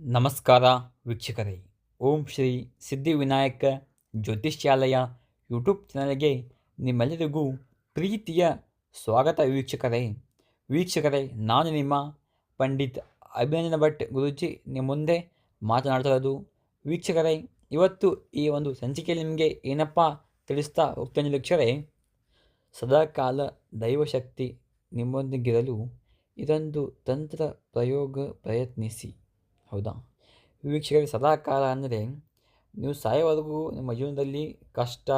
ನಮಸ್ಕಾರ ವೀಕ್ಷಕರೇ. ಓಂ ಶ್ರೀ ಸಿದ್ಧಿವಿನಾಯಕ ಜ್ಯೋತಿಷ್ಯಾಲಯ ಯೂಟ್ಯೂಬ್ ಚಾನಲ್ಗೆ ನಿಮ್ಮೆಲ್ಲರಿಗೂ ಪ್ರೀತಿಯ ಸ್ವಾಗತ ವೀಕ್ಷಕರೇ. ವೀಕ್ಷಕರೇ, ನಾನು ನಿಮ್ಮ ಪಂಡಿತ್ ಅಭಿನಂದನ ಭಟ್ ಗುರುಜಿ ನಿಮ್ಮ ಮುಂದೆ ಮಾತನಾಡ್ತಿರೋದು ವೀಕ್ಷಕರೇ, ಇವತ್ತು ಈ ಒಂದು ಸಂಚಿಕೆಯಲ್ಲಿ ನಿಮಗೆ ಏನಪ್ಪ ತಿಳಿಸ್ತಾ ಹೋಗ್ತೇನೆ ವೀಕ್ಷಕರೇ. ಸದಾಕಾಲ ದೈವಶಕ್ತಿ ನಿಮ್ಮೊಂದಿಗಿರಲು ಇದೊಂದು ತಂತ್ರ ಪ್ರಯೋಗ ಪ್ರಯತ್ನಿಸಿ. ಹೌದಾ? ವೀಕ್ಷಕರಿಗೆ ಸದಾಕಾಲ ಅಂದರೆ ನೀವು ಸಾಯೋವರೆಗೂ ನಿಮ್ಮ ಜೀವನದಲ್ಲಿ ಕಷ್ಟ,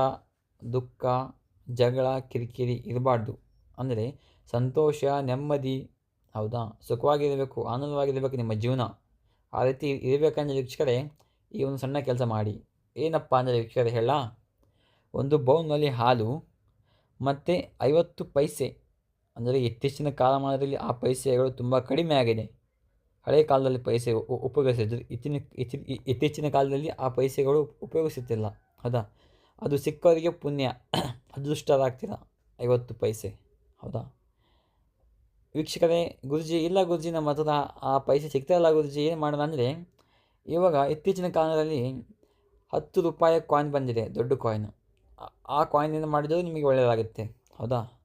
ದುಃಖ, ಜಗಳ, ಕಿರಿಕಿರಿ ಇರಬಾರ್ದು. ಅಂದರೆ ಸಂತೋಷ, ನೆಮ್ಮದಿ, ಹೌದಾ? ಸುಖವಾಗಿರಬೇಕು, ಆನಂದವಾಗಿರಬೇಕು ನಿಮ್ಮ ಜೀವನ. ಆ ರೀತಿ ಇರಬೇಕಂದ್ರೆ ವೀಕ್ಷಕರೇ, ಈ ಒಂದು ಸಣ್ಣ ಕೆಲಸ ಮಾಡಿ. ಏನಪ್ಪ ಅಂದರೆ ವೀಕ್ಷಕರೇ ಹೇಳ ಒಂದು ಬೌಲ್ನಲ್ಲಿ ಹಾಲು, ಮತ್ತು ಐವತ್ತು ಪೈಸೆ. ಅಂದರೆ ಇತ್ತೀಚಿನ ಕಾಲಮಾನದಲ್ಲಿ ಆ ಪೈಸೆಗಳು ತುಂಬ ಕಡಿಮೆ ಆಗಿದೆ. ಹಳೆಯ ಕಾಲದಲ್ಲಿ ಪೈಸೆ ಉಪಯೋಗಿಸಿದ್ರು ಇತ್ತಿನ ಇತ್ತೀಚಿನ ಕಾಲದಲ್ಲಿ ಆ ಪೈಸೆಗಳು ಉಪಯೋಗಿಸುತ್ತಿಲ್ಲ. ಹೌದಾ? ಅದು ಸಿಕ್ಕವರಿಗೆ ಪುಣ್ಯ, ಅದೃಷ್ಟರಾಗ್ತೀರ? ಐವತ್ತು ಪೈಸೆ. ಹೌದಾ? ವೀಕ್ಷಕರೇ, ಗುರುಜಿ, ಇಲ್ಲ ಗುರುಜಿ, ನಮ್ಮ ಹತ್ರ ಆ ಪೈಸೆ ಸಿಗ್ತಾಯಿಲ್ಲ ಗುರುಜಿ, ಏನು ಮಾಡೋಣ ಅಂದರೆ, ಇವಾಗ ಇತ್ತೀಚಿನ ಕಾಲದಲ್ಲಿ ಹತ್ತು ರೂಪಾಯಿ ಕಾಯಿನ್ ಬಂದಿದೆ, ದೊಡ್ಡ ಕಾಯಿನ್ ಆ ಕಾಯಿನಿಂದ ಮಾಡಿದರೂ ನಿಮಗೆ ಒಳ್ಳೆಯದಾಗುತ್ತೆ. ಹೌದಾ?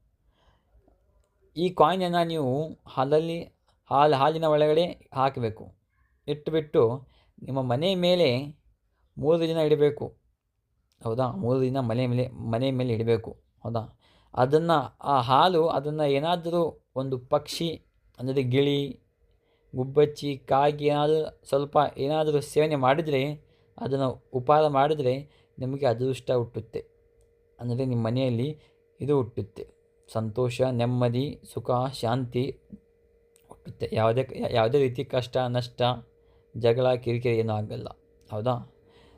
ಈ ಕಾಯಿನನ್ನು ನೀವು ಹಾಲಲ್ಲಿ ಹಾಲು, ಹಾಲಿನ ಒಳಗಡೆ ಹಾಕಬೇಕು. ಇಟ್ಟುಬಿಟ್ಟು ನಿಮ್ಮ ಮನೆ ಮೇಲೆ ಮೂರು ದಿನ ಇಡಬೇಕು. ಹೌದಾ? ಮೂರು ದಿನ ಮನೆ ಮೇಲೆ ಮನೆ ಮೇಲೆ ಇಡಬೇಕು. ಹೌದಾ? ಅದನ್ನು, ಆ ಹಾಲು ಅದನ್ನು ಏನಾದರೂ ಒಂದು ಪಕ್ಷಿ, ಅಂದರೆ ಗಿಳಿ, ಗುಬ್ಬಚ್ಚಿ, ಕಾಗಿ ಏನಾದರೂ ಸ್ವಲ್ಪ ಏನಾದರೂ ಸೇವನೆ ಮಾಡಿದರೆ ಅದನ್ನು ಉಪಹಾರ ಮಾಡಿದರೆ ನಿಮಗೆ ಅದೃಷ್ಟ ಹುಟ್ಟುತ್ತೆ. ಅಂದರೆ ನಿಮ್ಮ ಮನೆಯಲ್ಲಿ ಇದು ಹುಟ್ಟುತ್ತೆ. ಸಂತೋಷ, ನೆಮ್ಮದಿ, ಸುಖ, ಶಾಂತಿ. ಯಾವುದೇ ಯಾವುದೇ ರೀತಿ ಕಷ್ಟ, ನಷ್ಟ, ಜಗಳ, ಕಿರಿಕಿರಿ ಏನೂ ಆಗಲ್ಲ. ಹೌದಾ?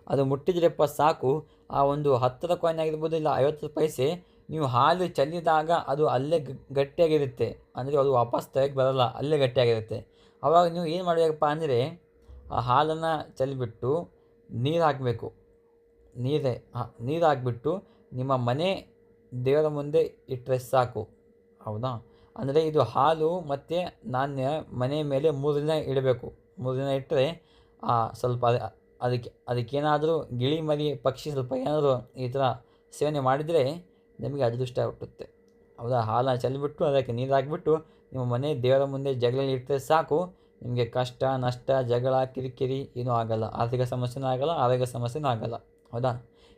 ಅದು ಮುಟ್ಟಿದ್ರೆಪ್ಪ ಸಾಕು. ಆ ಒಂದು ಹತ್ತರ ಕಾಯಿನ್ ಆಗಿರ್ಬೋದು ಇಲ್ಲ ಐವತ್ತು ಪೈಸೆ ನೀವು ಹಾಲು ಚೆಲ್ಲಿದಾಗ ಅದು ಅಲ್ಲೇ ಗಟ್ಟಿಯಾಗಿರುತ್ತೆ. ಅಂದರೆ ಅದು ವಾಪಸ್ ತೆಗೆಗೆ ಬರಲ್ಲ, ಅಲ್ಲೇ ಗಟ್ಟಿಯಾಗಿರುತ್ತೆ. ಆವಾಗ ನೀವು ಏನು ಮಾಡಬೇಕಪ್ಪ ಅಂದರೆ ಆ ಹಾಲನ್ನು ಚೆಲ್ಲಿಬಿಟ್ಟು ನೀರು ಹಾಕಬೇಕು. ನೀರೇ ನೀರು ಹಾಕಿಬಿಟ್ಟು ನಿಮ್ಮ ಮನೆ ದೇವರ ಮುಂದೆ ಇಟ್ಟರೆ ಸಾಕು. ಹೌದಾ? ಅಂದರೆ ಇದು ಹಾಲು ಮತ್ತು ನಾಣ್ಯ ಮನೆ ಮೇಲೆ ಮೂರು ದಿನ ಇಡಬೇಕು. ಮೂರು ದಿನ ಇಟ್ಟರೆ ಸ್ವಲ್ಪ ಅದಕ್ಕೆ, ಅದಕ್ಕೇನಾದರೂ ಗಿಳಿ ಮರಿ ಪಕ್ಷಿ ಸ್ವಲ್ಪ ಏನಾದರೂ ಈ ಥರ ಸೇವನೆ ಮಾಡಿದರೆ ನಿಮಗೆ ಅದೃಷ್ಟ ಹುಟ್ಟುತ್ತೆ. ಹೌದಾ? ಹಾಲನ್ನು ಚೆಲ್ಲಿಬಿಟ್ಟು ಅದಕ್ಕೆ ನೀರು ಹಾಕಿಬಿಟ್ಟು ನಿಮ್ಮ ಮನೆ ದೇವರ ಮುಂದೆ ಜಗಲಲ್ಲಿ ಇಟ್ಟರೆ ಸಾಕು. ನಿಮಗೆ ಕಷ್ಟ, ನಷ್ಟ, ಜಗಳ, ಕಿರಿಕಿರಿ ಏನೂ ಆಗಲ್ಲ. ಆರ್ಥಿಕ ಸಮಸ್ಯೆನೂ ಆಗಲ್ಲ, ಆರೋಗ್ಯ ಸಮಸ್ಯೆನೂ ಆಗಲ್ಲ. ಹೌದಾ?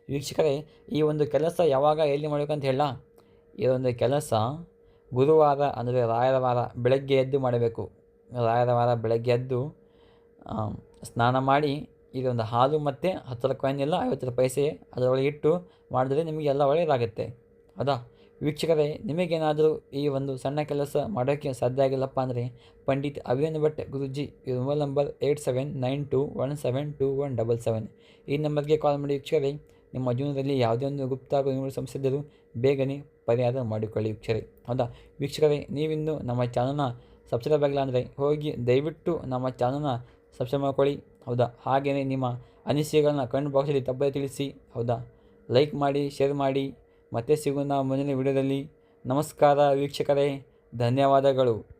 ವೀಕ್ಷಕರೇ, ಈ ಒಂದು ಕೆಲಸ ಯಾವಾಗ ಎಲ್ಲಿ ಮಾಡಬೇಕಂತ ಹೇಳ ಈ ಒಂದು ಕೆಲಸ ಗುರುವಾರ ಅಂದರೆ ರಾಯರ ವಾರ ಬೆಳಗ್ಗೆ ಎದ್ದು ಮಾಡಬೇಕು. ರಾಯರ ವಾರ ಬೆಳಗ್ಗೆ ಎದ್ದು ಸ್ನಾನ ಮಾಡಿ ಇದೊಂದು ಹಾಲು ಮತ್ತು ಹತ್ತು ಕಾಯಿನ್ ಇಲ್ಲ ರೂಪಾಯಿ ಪೈಸೆ ಅದರೊಳಗೆ ಇಟ್ಟು ಮಾಡಿದ್ರೆ ನಿಮಗೆಲ್ಲ ಒಳ್ಳೆಯದಾಗುತ್ತೆ. ಹೌದಾ ವೀಕ್ಷಕರೇ, ನಿಮಗೇನಾದರೂ ಈ ಒಂದು ಸಣ್ಣ ಕೆಲಸ ಮಾಡೋಕ್ಕೆ ಸಾಧ್ಯ ಆಗಿಲ್ಲಪ್ಪ ಅಂದರೆ Pandit Abhinanda Bhat Guruji mobile number eight seven nine two one seven two one double seven ಈ ನಂಬರ್ಗೆ ಕಾಲ್ ಮಾಡಿ ವೀಕ್ಷಕರೇ ನಿಮ್ಮ ಜೀವನದಲ್ಲಿ ಯಾವುದೇ ಒಂದು ಗುಪ್ತ ಇದ್ದರೂ ಬೇಗನೆ ಪರಿಹಾರ ಮಾಡಿಕೊಳ್ಳಿ ವೀಕ್ಷರೇ. ಹೌದಾ? ವೀಕ್ಷಕರೇ ನೀವಿಂದು ನಮ್ಮ ಚಾನಲ್ನ ಸಬ್ಸ್ಕ್ರೈಬ್ ಆಗಿಲ್ಲ ಅಂದರೆ ಹೋಗಿ ದಯವಿಟ್ಟು ನಮ್ಮ ಚಾನಲ್ನ ಸಬ್ಸ್ಕ್ರೈಬ್ ಮಾಡ್ಕೊಳ್ಳಿ. ಹೌದಾ? ಹಾಗೆಯೇ ನಿಮ್ಮ ಅನಿಸಿಕೆಗಳನ್ನ ಕಮೆಂಟ್ ಬಾಕ್ಸಲ್ಲಿ ತಪ್ಪದೆ ತಿಳಿಸಿ. ಹೌದಾ? ಲೈಕ್ ಮಾಡಿ, ಶೇರ್ ಮಾಡಿ. ಮತ್ತೆ ಸಿಗೋಣ ಮುಂದಿನ ವಿಡಿಯೋದಲ್ಲಿ. ನಮಸ್ಕಾರ ವೀಕ್ಷಕರೇ. ಧನ್ಯವಾದಗಳು.